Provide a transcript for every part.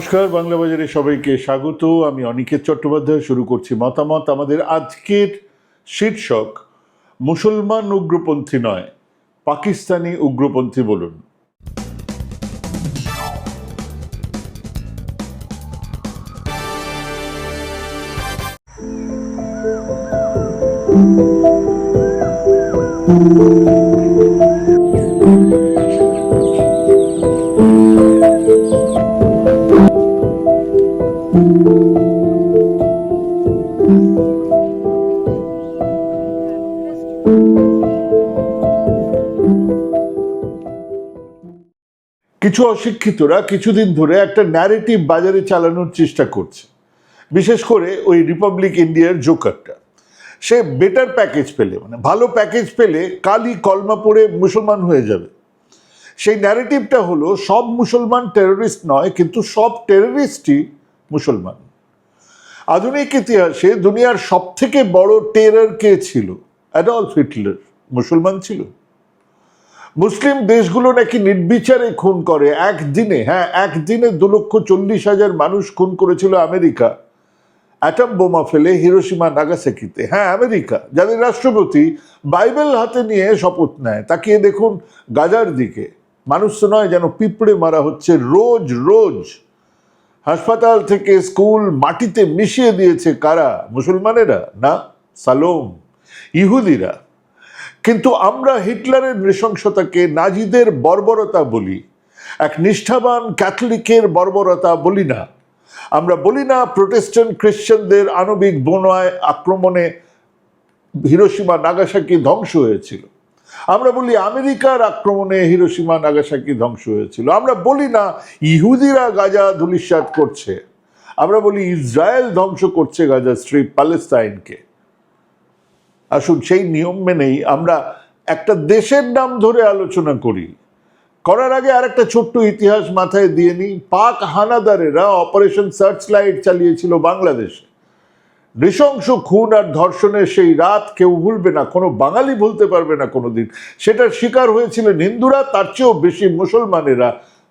নমস্কার, বাংলা বাজারে সবাইকে স্বাগত। আমি অনিকেত চট্টোপাধ্যায়, শুরু করছি মতামত। আমাদের আজকের শীর্ষক, মুসলমান উগ্রপন্থী নয়, পাকিস্তানি উগ্রপন্থী বলুন। কিছু অশিক্ষিতরা কিছুদিন ধরে একটা ন্যারেটিভ বাজারে চালানোর চেষ্টা করছে। বিশেষ করে ওই রিপাবলিক ইন্ডিয়ার জোকারটা সে বেটার প্যাকেজ পেলে মানে ভালো প্যাকেজ পেলে কালই কলমা পড়ে মুসলমান হয়ে যাবে। সেই ন্যারেটিভটা হলো, সব মুসলমান টেররিস্ট নয়, কিন্তু সব টেররিস্টই মুসলমান। আধুনিক ইতিহাসে দুনিয়ার সব থেকে বড় টেরর কে ছিল? অ্যাডলফ হিটলার মুসলমান ছিল? মুসলিম দেশগুলো নাকি নির্বিচারে খুন করে। একদিনে হ্যাঁ একদিনে দু লক্ষ চল্লিশ হাজার মানুষ খুন করেছিল আমেরিকা। অ্যাটম বোমা ফেলে হিরোসীমা নাগাসাকিতে। হ্যাঁ আমেরিকা, যাদের রাষ্ট্রপতি বাইবেল হাতে নিয়ে শপথ নেয়। তাকিয়ে দেখুন গাজার দিকে। মানুষ তো নয় যেন পিঁপড়ে মারা হচ্ছে রোজ রোজ। হাসপাতাল থেকে স্কুল মাটিতে মিশিয়ে দিয়েছে কারা? মুসলমানেরা? না, সালোম। ইহুদিরা? কিন্তু আমরা হিটলারের নৃশংসতাকে নাজিদের বর্বরতা বলি। এক নিষ্ঠাবান ক্যাথলিকের বর্বরতা বলি না। আমরা বলি না প্রোটেস্ট্যান্ট খ্রিশ্চানদের আণবিক বোনায় আক্রমণে হিরোসীমা নাগাসাকি ধ্বংস হয়েছিল। আমরা বলি আমেরিকার আক্রমণে হিরোসীমা নাগাসাকি ধ্বংস হয়েছিল। আমরা বলি না ইহুদিরা গাজা ধুলিস্বাদ করছে। আমরা বলি ইসরায়েল ধ্বংস করছে গাজা স্ট্রিপ প্যালেস্তাইনকে আসুন, সেই নিয়ম মেনেই আমরা একটা দেশের নাম ধরে আলোচনা করি। করার আগে আর একটা ছোট্ট ইতিহাস মাথায় দিয়ে নিই। পাক হানাদারেরা অপারেশন সার্চ লাইট চালিয়েছিল বাংলাদেশে। নৃশংস খুন আর ধর্ষণের সেই রাত কেউ ভুলবে না, কোনো বাঙালি ভুলতে পারবে না কোনোদিন। সেটার শিকার হয়েছিলেন হিন্দুরা, তার চেয়েও বেশি মুসলমানেরা।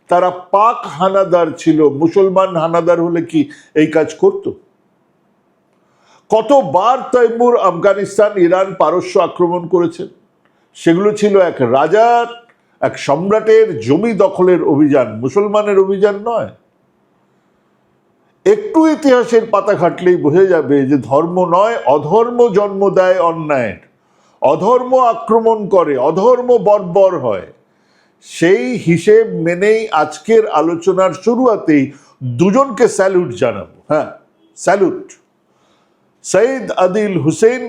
তারা পাক হানাদার ছিল। মুসলমান হানাদার হলে কি এই কাজ করতো? কতবার তৈমুর আফগানিস্তান, ইরান পারস্য আক্রমণ করেছেন সেগুলো ছিল এক রাজার, এক সম্রাটের জমি দখলের অভিযান, মুসলমানের অভিযান নয়। একটু ইতিহাসের পাতা ঘাটলেই বোঝা যাবে যে ধর্ম নয়, অধর্ম জন্ম দেয় অন্যায়ের। অধর্ম আক্রমণ করে, অধর্ম বর্বর হয়। সেই হিসেব মেনেই আজকের আলোচনার শুরুয়াতেই দুজনকে স্যালুট জানাব। হ্যাঁ স্যালুট। সঈদ আদিল হুসেন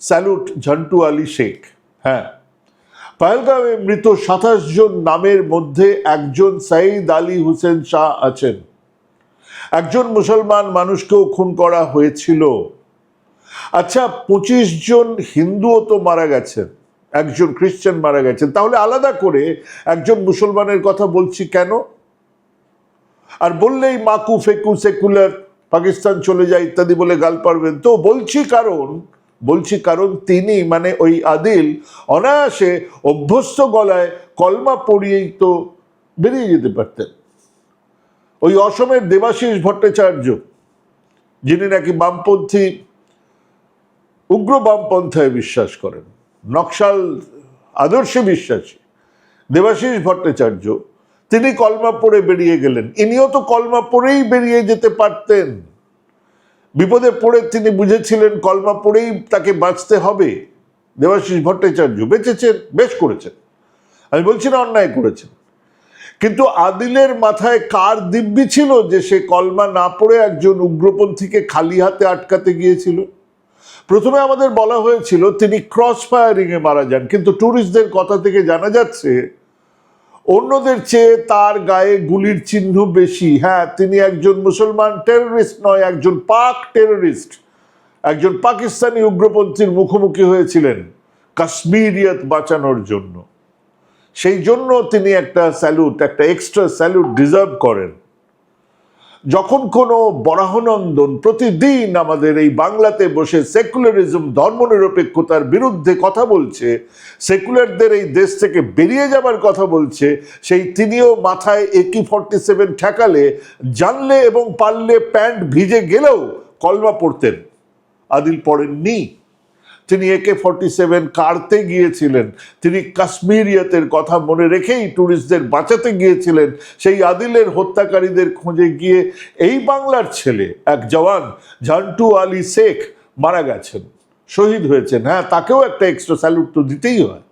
স্যালুট ঝন্টু আলী শেখ হ্যাঁ। পহেলগাঁওয়ে মৃত সাতাশ জন নামের মধ্যে একজন সাঈদ আলী হুসেন শাহ আছেন। একজন মুসলমান মানুষকেও খুন করা হয়েছিল। আচ্ছা পঁচিশ জন হিন্দুও তো মারা গেছেন একজন খ্রিস্টান মারা গেছেন। তাহলে আলাদা করে একজন মুসলমানের কথা বলছি কেন? আর বললেই মাকু ফেকু সেকুলার পাকিস্তান চলে যায় ইত্যাদি বলে গাল পারবেন। তো বলছি কারণ বলছি কারণ তিনি মানে ওই আদিল অনায়াসে অভ্যস্ত গলায় কলমা পড়িয়েই তো বেরিয়ে যেতে পারতেন। ওই অসমের দেবাশিস ভট্টাচার্য, যিনি নাকি বামপন্থী, উগ্র বামপন্থায় বিশ্বাস করেন, নকশাল আদর্শে বিশ্বাসী, দেবাশিস ভট্টাচার্য তিনি কলমা পড়ে বেরিয়ে গেলেন। ইনিও তো কলমা পড়েই বেরিয়ে যেতে পারতেন। বিপদে পড়ে তিনি বুঝেছিলেন কলমা পড়েই তাকে বাঁচতে হবে। দেবাশিস ভট্টাচার্য বেঁচেছেন, বেশ করেছেন। আমি বলছি না অন্যায় করেছেন। কিন্তু আদিলের মাথায় কার দিব্যি ছিল যে সে কলমা না পড়ে একজন উগ্রপন্থীকে খালি হাতে আটকাতে গিয়েছিল? প্রথমে আমাদের বলা হয়েছিল, তিনি ক্রস ফায়ারিং এ মারা যান। কিন্তু ট্যুরিস্টদের কথা থেকে জানা যাচ্ছে অন্যদের চেয়ে তার গায়ে গুলির চিহ্ন বেশি। হ্যাঁ তিনি একজন মুসলমান টেররিস্ট নয়, একজন পাক টেররিস্ট একজন পাকিস্তানি উগ্রপন্থীর মুখোমুখি হয়েছিলেন কাশ্মীরিয়ত বাঁচানোর জন্য। সেই জন্য তিনি একটা স্যালুট একটা এক্সট্রা স্যালুট ডিজার্ভ করেন। যখন কোনো বরাহনন্দন প্রতিদিন আমাদের এই বাংলাতে বসে সেকুলারিজম, ধর্মনিরপেক্ষতার বিরুদ্ধে কথা বলছে, সেকুলারদের এই দেশ থেকে বেরিয়ে যাবার কথা বলছে, সেই তিনিও মাথায় একি ফর্টি সেভেন ঠেকালে, জানলে এবং পারলে প্যান্ট ভিজে গেলেও কলমা পড়তেন। আদিল পড়েননি। তিনি একে ফর্টি সেভেন কাড়তে গিয়েছিলেন। তিনি কাশ্মীরিয়াতের কথা মনে রেখেই ট্যুরিস্টদের বাঁচাতে গিয়েছিলেন। সেই আদিলের হত্যাকারীদের খুঁজে গিয়ে এই বাংলার ছেলে, এক জওয়ান, ঝান্টু আলী শেখ, মারা গেছেন। শহীদ হয়েছেন। হ্যাঁ তাকেও একটা এক্সট্রা স্যালুট তো দিতেই হয়।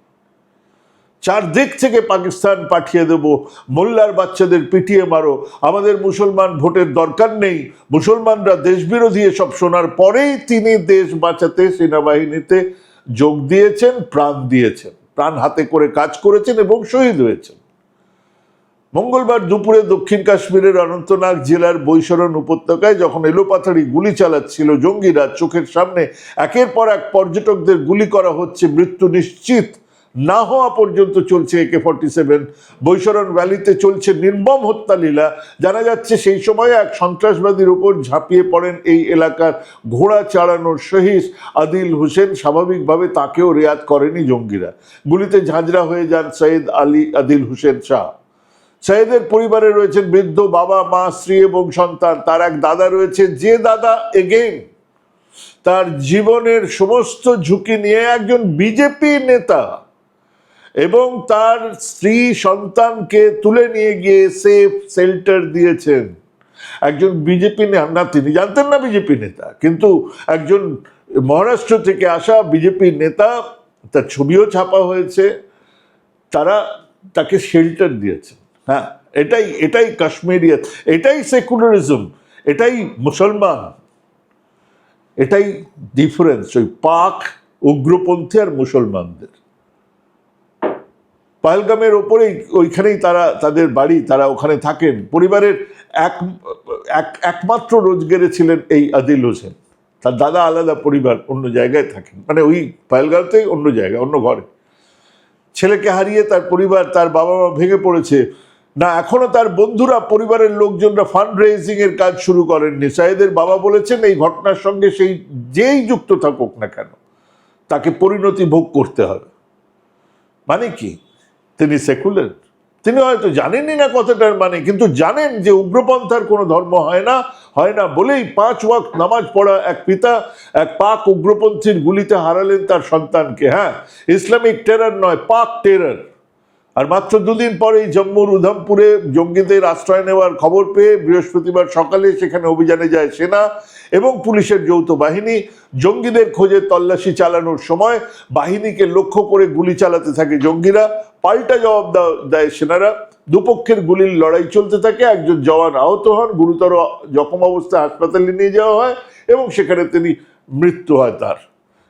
চারদিক থেকে পাকিস্তান পাঠিয়ে দেব। মোল্লার বাচ্চাদের পিটিয়ে মারো। আমাদের মুসলমান ভোটের দরকার নেই। মুসলমানরা দেশবিরোধী এসব শোনার পরেই তিনি দেশ বাঁচাতে, সেনাবাহিনীতে যোগ দিয়েছেন, প্রাণ দিয়েছেন। প্রাণ হাতে করে কাজ করেছেন এবং শহীদ হয়েছেন। মঙ্গলবার দুপুরে দক্ষিণ কাশ্মীরের অনন্তনাগ জেলার বৈশরণ উপত্যকায় যখন এলোপাথারি গুলি চালাচ্ছিল, জঙ্গিরা চোখের সামনে একের পর এক পর্যটকদের গুলি করা হচ্ছে, মৃত্যু নিশ্চিত। না হওয়া পর্যন্ত চলছে একে ফর্টি সেভেন বৈশরণ ভ্যালিতে চলছে নির্মম হত্যালীলা। জানা যাচ্ছে সেই সময় এক সন্ত্রাসবাদীর উপর ঝাঁপিয়ে পড়েন এই এলাকার ঘোড়া চালানোর শহীদ আদিল হোসেন স্বাভাবিকভাবে তাকেও রেয়াত করেনি জঙ্গিরা। গুলিতে ঝাঁঝরা হয়ে যান সৈয়দ আলী আদিল হোসেন শাহ। সাইদের পরিবারে রয়েছেন বৃদ্ধ বাবা, মা, স্ত্রী এবং সন্তান। তার এক দাদা রয়েছে। যে দাদা এগেইন তার জীবনের সমস্ত ঝুঁকি নিয়ে একজন বিজেপি নেতা এবং তার স্ত্রী সন্তানকে তুলে নিয়ে গিয়ে সেফ শেল্টার দিয়েছেন। একজন বিজেপি না, তিনি জানতেন না বিজেপি নেতা, কিন্তু একজন মহারাষ্ট্র থেকে আসা বিজেপি নেতা, তার ছবিও ছাপা হয়েছে, তারা তাকে শেল্টার দিয়েছে হ্যাঁ এটাই এটাই কাশ্মীরিয়াত এটাই সেকুলারিজম এটাই মুসলমান, এটাই ডিফারেন্স ওই পাক, উগ্রপন্থী আর মুসলমানদের। পাহেলগামের ওপরেই, ওইখানেই তারা, তাদের বাড়ি, তারা ওখানে থাকেন। পরিবারের এক, এক- একমাত্র রোজগারে ছিলেন এই আদিল হোসেন। তার দাদা আলাদা পরিবার, অন্য জায়গায় থাকেন। মানে ওই পাহেলগাঁওতেই অন্য জায়গায় অন্য ঘরে। ছেলেকে হারিয়ে তার পরিবার, তার বাবা মা ভেঙে পড়েছে। না, এখনও তার বন্ধুরা, পরিবারের লোকজনরা ফান্ড রেজিং এর কাজ শুরু করেননি। সাহেদের বাবা বলেছেন, এই ঘটনার সঙ্গে সেই যেই যুক্ত থাকুক না কেন, তাকে পরিণতি ভোগ করতে হবে। মানে কি? তিনি সেকুলার। তিনি হয়তো জানেনই না কথাটার মানে কিন্তু জানেন যে উগ্রপন্থার কোনো ধর্ম হয় না হয় না বলেই পাঁচ ওয়াক্ত নামাজ পড়া এক পিতা, এক পাক উগ্রপন্থীর গুলিতে হারালেন তার সন্তানকে। হ্যাঁ ইসলামিক টেরার নয়, পাক টেরার। আর মাত্র দুদিন পরেই জম্মুর উধমপুরে জঙ্গিদের আশ্রয় নেওয়ার খবর পেয়ে বৃহস্পতিবার সকালে সেখানে অভিযানে যায় সেনা। এবং পুলিশের যৌথ বাহিনী জঙ্গিদের খোঁজে তল্লাশি চালানোর সময় বাহিনীকে লক্ষ্য করে গুলি চালাতে থাকে জঙ্গিরা। পাল্টা জবাব দেয় সেনারা। দুপক্ষের গুলির লড়াই চলতে থাকে। একজন জওয়ান আহত হন। গুরুতর জখম অবস্থায় হাসপাতালে নিয়ে যাওয়া হয় এবং সেখানে তিনি মৃত্যু হয় তার।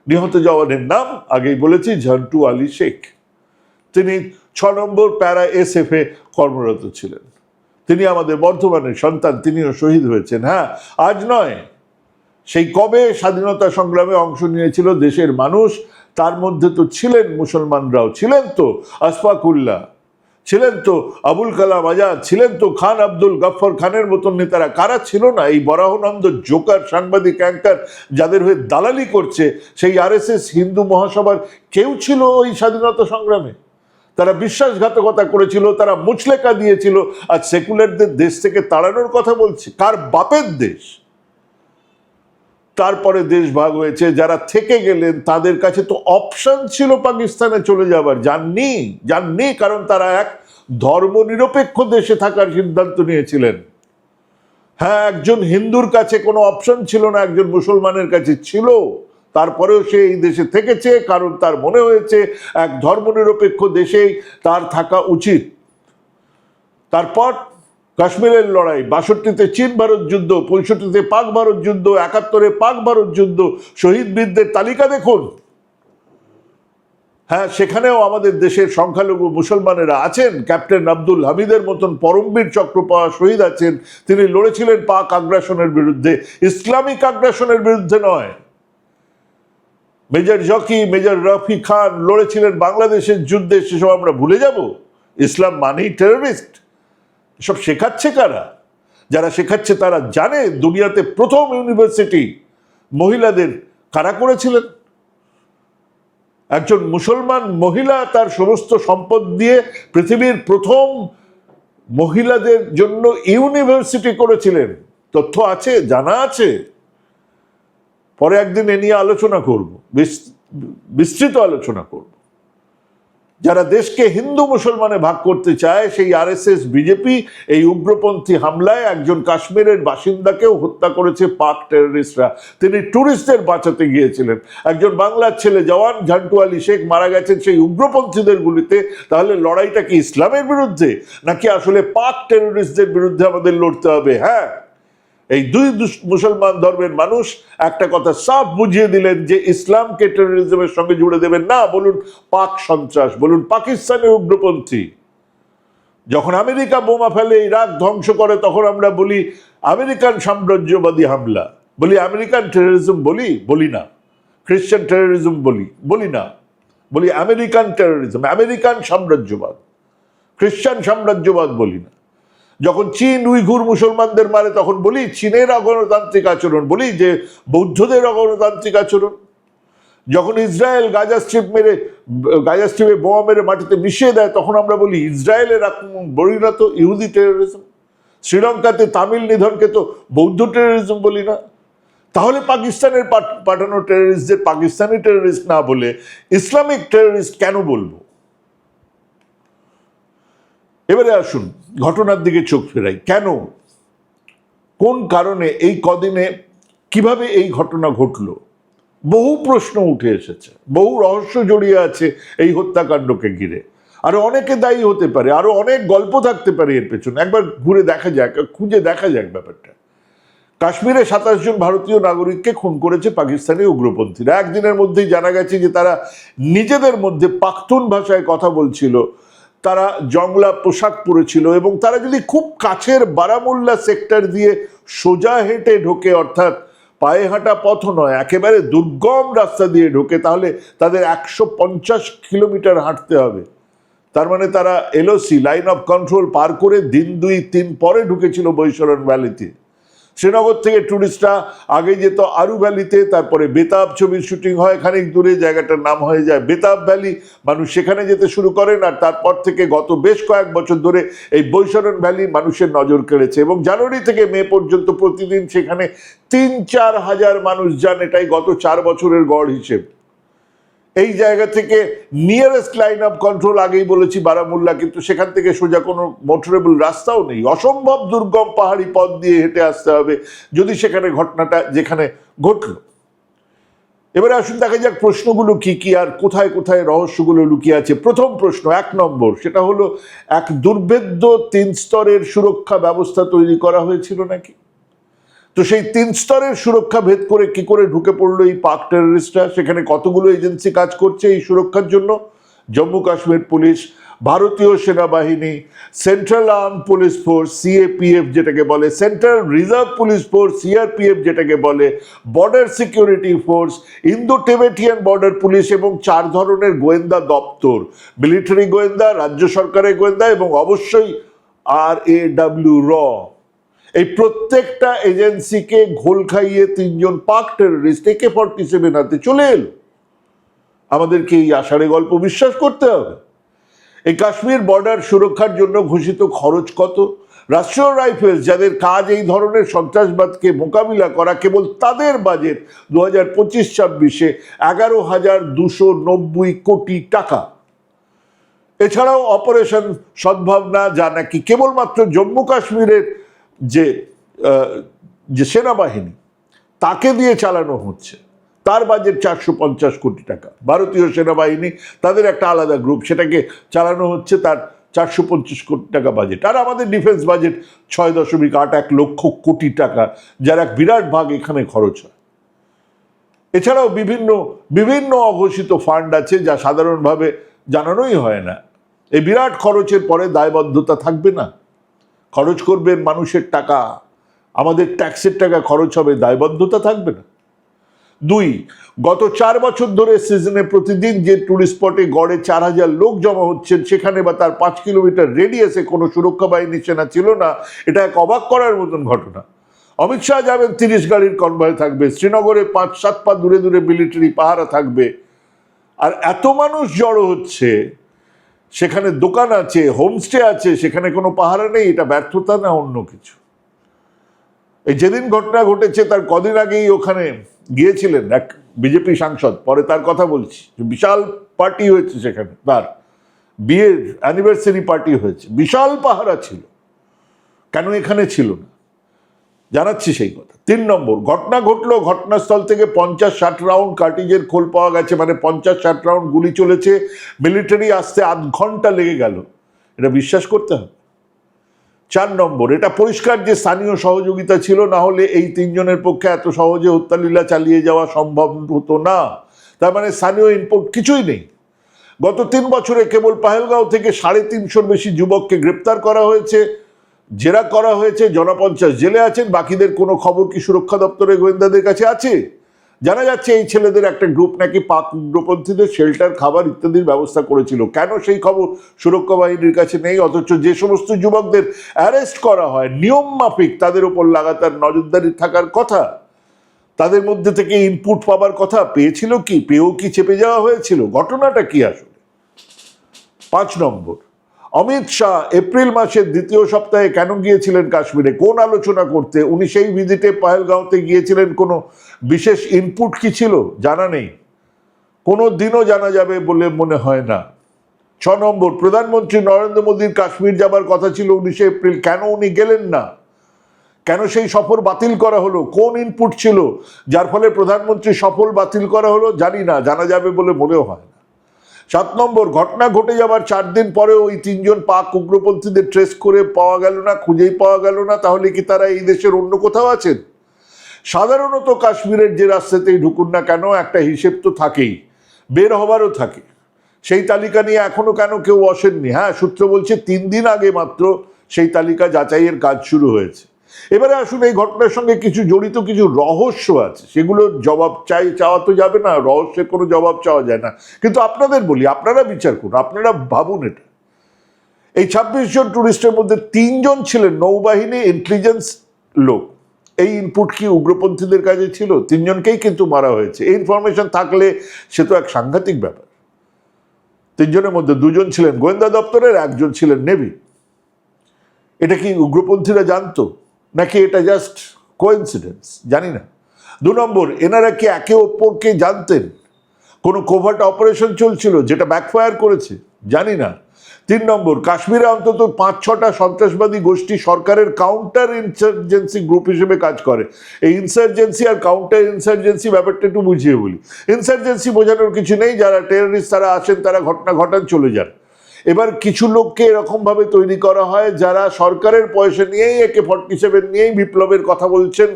নিহত জওয়ানের নাম আগেই বলেছি, ঝন্টু আলী শেখ। তিনি ছ নম্বর প্যারা এস এ কর্মরত ছিলেন। তিনি আমাদের বর্ধমানের সন্তান, তিনিও শহীদ হয়েছেন। হ্যাঁ আজ নয় সেই কবে স্বাধীনতা সংগ্রামে অংশ নিয়েছিল দেশের মানুষ, তার মধ্যে তো ছিলেন মুসলমানরাও। ছিলেন তো আসফাকুল্লাহ, ছিলেন তো আবুল কালাম আজাদ, ছিলেন তো খান আব্দুল গফর খানের মতন নেতারা। কারা ছিল না এই বরাহনন্দ জোকার সাংবাদিক অ্যাঙ্কার যাদের হয়ে দালালি করছে? সেই আরএসএস হিন্দু মহাসভার কেউ ছিল ওই স্বাধীনতা সংগ্রামে? তারা বিশ্বাসঘাতকতা করেছিল, তারা মুচলেকা দিয়েছিল। আর সেকুলারদের দেশ থেকে তাড়ানোর কথা বলছে। কার বাপের দেশ? তারপরে দেশ ভাগ হয়েছে, যারা থেকে গেলেন, তাদের কাছে তো অপশন ছিল পাকিস্তানে চলে যাবার। যাননি যাননি, কারণ তারা এক ধর্মনিরপেক্ষ দেশে থাকার সিদ্ধান্ত নিয়েছিলেন। হ্যাঁ একজন হিন্দুর কাছে কোনো অপশন ছিল না, একজন মুসলমানের কাছে ছিল। তারপরেও সে এই দেশে থেকেছে, কারণ তার মনে হয়েছে এক ধর্মনিরপেক্ষ দেশেই তার থাকা উচিত। তারপর কাশ্মীরের লড়াই, বাষট্টিতে চীন ভারত যুদ্ধ, পঁয়ষট্টিতে পাক ভারত যুদ্ধ, একাত্তরে পাক ভারত যুদ্ধ, শহীদ বীরদের তালিকা দেখুন। হ্যাঁ সেখানেও আমাদের দেশের সংখ্যালঘু মুসলমানেরা আছেন। ক্যাপ্টেন আব্দুল হামিদের মতন পরমবীর চক্র পাওয়া শহীদ আছেন। তিনি লড়েছিলেন পাক আগ্রাসনের বিরুদ্ধে। ইসলামিক আগ্রাসনের বিরুদ্ধে নয়। মেজর জকি, মেজর রফি খান লড়েছিলেন বাংলাদেশের যুদ্ধে, সেসব আমরা ভুলে যাব। ইসলাম মানেই টেররিস্ট এসব শেখাচ্ছে কারা? যারা শেখাচ্ছে তারা জানে দুনিয়াতে প্রথম ইউনিভার্সিটি মহিলাদের কারা করেছিলেন? একজন মুসলমান মহিলা তার সমস্ত সম্পদ দিয়ে পৃথিবীর প্রথম মহিলাদের জন্য ইউনিভার্সিটি করেছিলেন। তথ্য আছে, জানা আছে। পরে একদিন এ নিয়ে আলোচনা করব বিস্তৃত আলোচনা করব। যারা দেশকে হিন্দু মুসলমানে ভাগ করতে চায়, সেই আরএসএস, বিজেপি এই উগ্রপন্থী হামলায় একজন কাশ্মীরের বাসিন্দাকেও হত্যা করেছে পাক টেররিস্টরা তিনি ট্যুরিস্টদের বাঁচাতে গিয়েছিলেন। একজন বাংলার ছেলে জওয়ান ঝান্টু আলী শেখ মারা গেছেন সেই উগ্রপন্থীদের গুলিতে। তাহলে লড়াইটা কি ইসলামের বিরুদ্ধে? নাকি আসলে পাক টেররিস্টদের বিরুদ্ধে আমাদের লড়তে হবে? হ্যাঁ এই দুই মুসলমান ধর্মের মানুষ একটা কথা সাফ বুঝিয়ে দিলেন যে ইসলামকে টেরোরিজমের সঙ্গে জুড়ে দেবেন না। বলুন, পাক সন্ত্রাস, বলুন পাকিস্তানের উগ্রপন্থী। যখন আমেরিকা বোমা ফেলে ইরাক ধ্বংস করে, তখন আমরা বলি, আমেরিকান সাম্রাজ্যবাদী হামলা। বলি, আমেরিকান টেরোরিজম বলি? বলি না। খ্রিস্টান টেরোরিজম বলি? বলি না। বলি, আমেরিকান টেরোরিজম আমেরিকান সাম্রাজ্যবাদ। খ্রিশ্চান সাম্রাজ্যবাদ বলি না। যখন চীন উইঘুর মুসলমানদের মারে, তখন বলি, চীনের অগণতান্ত্রিক আচরণ, বলি যে বৌদ্ধদের অগণতান্ত্রিক আচরণ। যখন ইসরায়েল গাজা স্ট্রিপ মেরে, গাজা স্ট্রিপে বোমা মেরে মাটিতে মিশিয়ে দেয়, তখন আমরা বলি, ইসরায়েলের আক্রমণ বলি না তো ইহুদি টেরোরিজম শ্রীলঙ্কাতে তামিল নিধনকে তো বৌদ্ধ টেরোরিজম বলি না। তাহলে পাকিস্তানের পাঠানো টেররিস্টদের পাকিস্তানি টেররিস্ট না বলে ইসলামিক টেররিস্ট কেন বলব? এবারে আসুন, ঘটনার দিকে চোখ ফেরাই। কেন? কোন কারণে, এই কদিনে, কীভাবে এই ঘটনা ঘটলো? বহু প্রশ্ন উঠে এসেছে। বহু রহস্য জড়িয়ে আছে এই হত্যাকাণ্ডকে ঘিরে। আরও অনেকে দায়ী হতে পারে, আরও অনেক গল্প থাকতে পারে এর পেছনে। একবার ঘুরে দেখা যাক, খুঁজে দেখা যাক ব্যাপারটা। কাশ্মীরে সাতাশ জন ভারতীয় নাগরিককে খুন করেছে পাকিস্তানি উগ্রপন্থীরা। একদিনের মধ্যেই জানা গেছে যে তারা নিজেদের মধ্যে পাখতুন ভাষায় কথা বলছিল। তারা জংলা পোশাক পরেছিল এবং তারা যদি খুব কাছের বারামুল্লা সেক্টর দিয়ে সোজা হেঁটে ঢোকে, অর্থাৎ পায়ে হাঁটা পথ নয়, একেবারে দুর্গম রাস্তা দিয়ে ঢোকে, তাহলে তাদের একশো পঞ্চাশ কিলোমিটার হাঁটতে হবে। তার মানে তারা এলওসি, লাইন অফ কন্ট্রোল পার করে দিন দুই, তিন পরে ঢুকেছিল বৈশরণ ভ্যালিতে। শ্রীনগর থেকে টুরিস্টরা আগে যেত আরু ভ্যালিতে তারপরে বেতাব ছবির শুটিং হয়, খানিক দূরে, জায়গাটার নাম হয়ে যায় বেতাব ভ্যালি মানুষ সেখানে যেতে শুরু করেন আর তারপর থেকে গত বেশ কয়েক বছর ধরে এই বৈশরণ ভ্যালি মানুষের নজর কেড়েছে এবং জানুয়ারি থেকে মে পর্যন্ত প্রতিদিন সেখানে তিন চার হাজার মানুষ যান, এটাই গত চার বছরের গড় হিসেব। এই জায়গা থেকে নিয়ারেস্ট লাইন অফ কন্ট্রোল আগেই বলেছি বারামুল্লা, কিন্তু সেখান থেকে সোজা কোনো মোটরেবল রাস্তাও নেই। অসম্ভব দুর্গম পাহাড়ি পথ দিয়ে হেঁটে আসতে হবে, যদি সেখানে ঘটনাটা, যেখানে ঘটলো। এবারে আসুন, দেখা যাক প্রশ্নগুলো কি কি আর কোথায় কোথায় রহস্যগুলো লুকিয়ে আছে। প্রথম প্রশ্ন, এক নম্বর, সেটা হলো, এক দুর্ভেদ্য তিন স্তরের সুরক্ষা ব্যবস্থা তৈরি করা হয়েছিল নাকি? তো সেই তিন স্তরের সুরক্ষা ভেদ করে কি করে ঢুকে পড়ল এই পাক টেররিস্টরা সেখানে কতগুলো এজেন্সি কাজ করছে এই সুরক্ষার জন্য? জম্মু কাশ্মীর পুলিশ, ভারতীয় সেনাবাহিনী central arm police force CAPF যেটাকে বলে central reserve police force CRPF যেটাকে বলে border security force Indo Tibetan border police এবং চার ধরনের গোয়েন্দা দপ্তর। মিলিটারি গোয়েন্দা, রাজ্য সরকারের গোয়েন্দা এবং অবশ্যই আর এ ডাব্লিউ র প্রত্যেকটা এজেন্সিকে ঘোল খাইয়ে তিনজন পাক টেররিস্ট একে ফর্টি সেভেন হাতে চলে এলো। আমাদেরকে এই আষাঢ়ে গল্প বিশ্বাস করতে হবে। এই কাশ্মীর বর্ডার সুরক্ষার জন্য ঘোষিত খরচ কত? রাষ্ট্রীয় রাইফেলস যাদের কাজ এই ধরনের সন্ত্রাসবাদকে মোকাবিলা করা, কেবল তাদের বাজেট দু হাজার পঁচিশ ছাব্বিশে এগারো হাজার দুশো নব্বই কোটি টাকা। এছাড়াও অপারেশন সদ্ভাবনা, যা নাকি কেবলমাত্র জম্মু কাশ্মীরের যে যে সেনাবাহিনী, তাকে দিয়ে চালানো হচ্ছে। তার বাজেট চারশো পঞ্চাশ কোটি টাকা। ভারতীয় সেনাবাহিনী, তাদের একটা আলাদা গ্রুপ সেটাকে চালানো হচ্ছে তার চারশো পঞ্চাশ কোটি টাকা বাজেট আর আমাদের ডিফেন্স বাজেট ছয় দশমিক আট এক লক্ষ কোটি টাকা, যার এক বিরাট ভাগ এখানে খরচ হয়। এছাড়াও বিভিন্ন বিভিন্ন অঘোষিত ফান্ড আছে, যা সাধারণভাবে জানানোই হয় না। এই বিরাট খরচের পরে দায়বদ্ধতা থাকবে না। খরচ করবেন মানুষের টাকা। আমাদের ট্যাক্সের টাকা খরচ হবে, দায়বদ্ধতা থাকবে না। দুই, গত চার বছর ধরে সিজনে প্রতিদিন যে টুরিস্ট স্পটে গড়ে চার হাজার লোক জমা হচ্ছেন, সেখানে বা তার পাঁচ কিলোমিটার রেডিয়াসে কোনো সুরক্ষা বাহিনী সেনা ছিল না। এটা এক অবাক করার মতন ঘটনা। অমিত শাহ যাবেন, তিরিশ গাড়ির কনভয় থাকবে। শ্রীনগরে পাঁচ, সাত পা দূরে দূরে মিলিটারি পাহারা থাকবে। আর এত মানুষ জড়ো হচ্ছে সেখানে দোকান আছে, হোমস্টে আছে, সেখানে কোনো পাহারা নেই, এটা ব্যর্থতা না অন্য কিছু। এই যেদিন ঘটনা ঘটেছে, তার কদিন আগেই ওখানে গিয়েছিলেন এক বিজেপি সাংসদ, পরে তার কথা বলছি বিশাল পার্টি হয়েছে সেখানে, তার বিয়ের অ্যানিভার্সারি পার্টি হয়েছে, বিশাল পাহারা ছিল। কেন এখানে ছিল না? জানাচ্ছি সেই কথা। তিন নম্বর, ঘটনা ঘটলো ঘটনাস্থল থেকে পঞ্চাশ ষাট রাউন্ড কার্টিজের খোল পাওয়া গেছে মানে পঞ্চাশ ষাট রাউন্ড গুলি চলেছে, মিলিটারি আসতে আধ ঘণ্টা লেগে গেল। এটা বিশ্বাস করতে হবে। চার নম্বর, এটা পরিষ্কার যে স্থানীয় সহযোগিতা ছিল, না হলে এই তিনজনের পক্ষে এত সহজে হত্যালীলা চালিয়ে যাওয়া সম্ভব হতো না। তার মানে স্থানীয় ইনপুট কিছুই নেই। গত তিন বছরে কেবল পাহেলগাঁও থেকে সাড়ে তিনশোর বেশি যুবককে গ্রেপ্তার করা হয়েছে। জেরা করা হয়েছে, জনপঞ্চাশ জেলে আছেন, বাকিদের কোনো খবর কি সুরক্ষা দপ্তরের গোয়েন্দাদের কাছে আছে? জানা যাচ্ছে এই ছেলেদের একটা গ্রুপ নাকি পাক উগ্রপন্থীদের শেল্টার, খাবার ইত্যাদির ব্যবস্থা করেছিল। কেন সেই খবর সুরক্ষা বাহিনীর কাছে নেই? অথচ যে সমস্ত যুবকদের অ্যারেস্ট করা হয়, নিয়ম মাফিক, তাদের উপর লাগাতার নজরদারি থাকার কথা, তাদের মধ্যে থেকে ইনপুট পাবার কথা পেয়েছিল কি? পেয়েও কি চেপে যাওয়া হয়েছিল? ঘটনাটা কি আসলে? পাঁচ নম্বর। অমিত শাহ এপ্রিল মাসের দ্বিতীয় সপ্তাহে কেন গিয়েছিলেন কাশ্মীরে? কোন আলোচনা করতে? উনি সেই ভিজিটে পাহেলগাঁওতে গিয়েছিলেন, কোনো বিশেষ ইনপুট কি ছিল? জানা নেই। কোনো দিনও জানা যাবে বলে মনে হয় না। ছ নম্বর, প্রধানমন্ত্রী নরেন্দ্র মোদীর কাশ্মীর যাবার কথা ছিল উনিশে এপ্রিল, কেন উনি গেলেন না? কেন সেই সফর বাতিল করা হলো? কোন ইনপুট ছিল? যার ফলে প্রধানমন্ত্রী সফল বাতিল করা হলো? জানি না, জানা যাবে বলে মনেও হয় সাত নম্বর, ঘটনা ঘটে যাবার চার দিন পরে ওই তিনজন পাক উগ্রপন্থীদের ট্রেস করে পাওয়া গেল না, খুঁজেই পাওয়া গেল না, তাহলে কি তারা এই দেশের অন্য কোথাও আছেন? সাধারণত কাশ্মীরের যে রাস্তাতেই ঢুকুন না কেন, একটা হিসেব তো থাকেই, বের হবারও থাকে। সেই তালিকা নিয়ে এখনও কেন কেউ বসেননি হ্যাঁ সূত্র বলছে তিন দিন আগে মাত্র সেই তালিকা যাচাইয়ের কাজ শুরু হয়েছে। এবারে আসুন, এই ঘটনার সঙ্গে কিছু জড়িত কিছু রহস্য আছে। সেগুলোর জবাব চাই, চাওয়া তো যাবে না, রহস্যের কোনো জবাব চাওয়া যায় না। কিন্তু আপনাদের বলি, আপনারা বিচার করুন, আপনারা ভাবুন এটা। এই ছাব্বিশ জন ট্যুরিস্টের মধ্যে তিনজন ছিলেন নৌবাহিনী ইন্টেলিজেন্স লোক। এই ইনপুট কি উগ্রপন্থীদের কাছে ছিল? তিনজনকেই কিন্তু মারা হয়েছে। এই ইনফরমেশন থাকলে সে তো এক সাংঘাতিক ব্যাপার। তিনজনের মধ্যে দুজন ছিলেন গোয়েন্দা দপ্তরের, একজন ছিলেন নেভি এটা কি উগ্রপন্থীরা জানতো? নাকি এটা জাস্ট কোইন্সিডেন্স জানি না। দু নম্বর, এনারা কি একে অপরকে জানতেন? কোনো কোভার্ট অপারেশন চলছিল যেটা ব্যাকফায়ার করেছে? জানি না। তিন নম্বর, কাশ্মীরে অন্তত পাঁচ ছটা সন্ত্রাসবাদী গোষ্ঠী সরকারের কাউন্টার ইনসার্জেন্সি গ্রুপ হিসেবে কাজ করে। এই ইনসার্জেন্সি আর কাউন্টার ইনসার্জেন্সি ব্যাপারটা একটু বুঝিয়ে বলি। ইনসার্জেন্সি বোঝানোর কিছু নেই, যারা টেররিস্ট তারা আসেন, তারা ঘটনা ঘটান চলে যান। এবার কিছু লোককে এরকমভাবে তৈরি করা হয় যারা সরকারের পয়সা নিয়েই একে ফর্টি সেভেন নিয়েই বিপ্লবের কথা বলছেন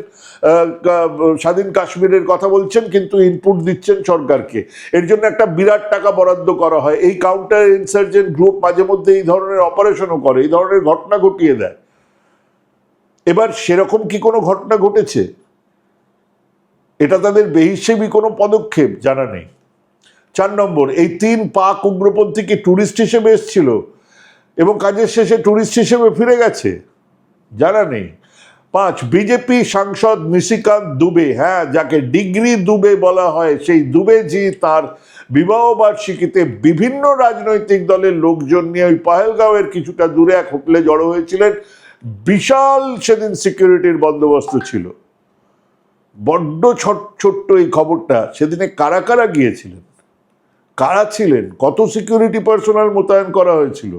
স্বাধীন কাশ্মীরের কথা বলছেন, কিন্তু ইনপুট দিচ্ছেন সরকারকে। এর জন্য একটা বিরাট টাকা বরাদ্দ করা হয়। এই কাউন্টার ইনসার্জেন্ট গ্রুপ মাঝে মধ্যে এই ধরনের অপারেশনও করে, এই ধরনের ঘটনা ঘটিয়ে দেয়। এবার সেরকম কি কোনো ঘটনা ঘটেছে? এটা তাদের বেহিসেবি কোনো পদক্ষেপ জানা নেই। চার নম্বর, এই তিন পাক উগ্রপন্থী কি ট্যুরিস্ট হিসেবে এসেছিল? এবং কাজের শেষে ট্যুরিস্ট হিসেবে ফিরে গেছে? জানা নেই। পাঁচ, বিজেপি সাংসদ নিশিকান্ত দুবে হ্যাঁ যাকে ডিগ্রি দুবে বলা হয়, সেই দুবে জি তার বিবাহ বার্ষিকীতে বিভিন্ন রাজনৈতিক দলের লোকজন নিয়ে ওই পাহেলগাঁওয়ের কিছুটা দূরে এক হোটেলে জড়ো হয়েছিলেন। বিশাল সেদিন সিকিউরিটির বন্দোবস্ত ছিল। বড্ড ছোট, ছোট্ট এই খবরটা। সেদিনে কারা কারা গিয়েছিলেন? কারা ছিলেন? কত সিকিউরিটি পার্সোনাল মোতায়েন করা হয়েছিল?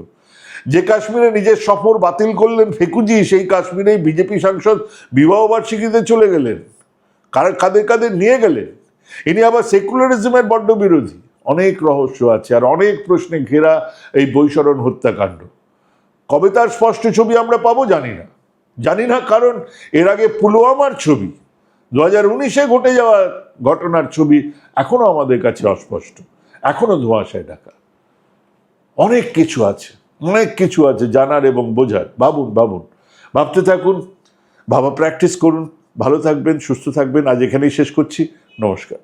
যে কাশ্মীরে নিজের সফর বাতিল করলেন ফেকুজি, সেই কাশ্মীরেই বিজেপি সাংসদ বিবাহ বার্ষিকীতে চলে গেলেন। কারা কাদের কাদের নিয়ে গেলেন? ইনি আবার সেকুলারিজমের বড্ড বিরোধী অনেক রহস্য আছে আর অনেক প্রশ্নে ঘেরা এই বৈশরণ হত্যাকাণ্ড। কবে তার স্পষ্ট ছবি আমরা পাবো জানি না। জানি না কারণ এর আগে পুলওয়ামার ছবি, দু হাজার উনিশে ঘটে যাওয়া ঘটনার ছবি এখনও আমাদের কাছে অস্পষ্ট। এখনও ধোঁয়াশায় ঢাকা। অনেক কিছু আছে, অনেক কিছু আছে জানার এবং বোঝার। ভাবুন ভাবুন। ভাবতে থাকুন, ভাবা প্র্যাকটিস করুন। ভালো থাকবেন, সুস্থ থাকবেন। আজ এখানেই শেষ করছি। নমস্কার।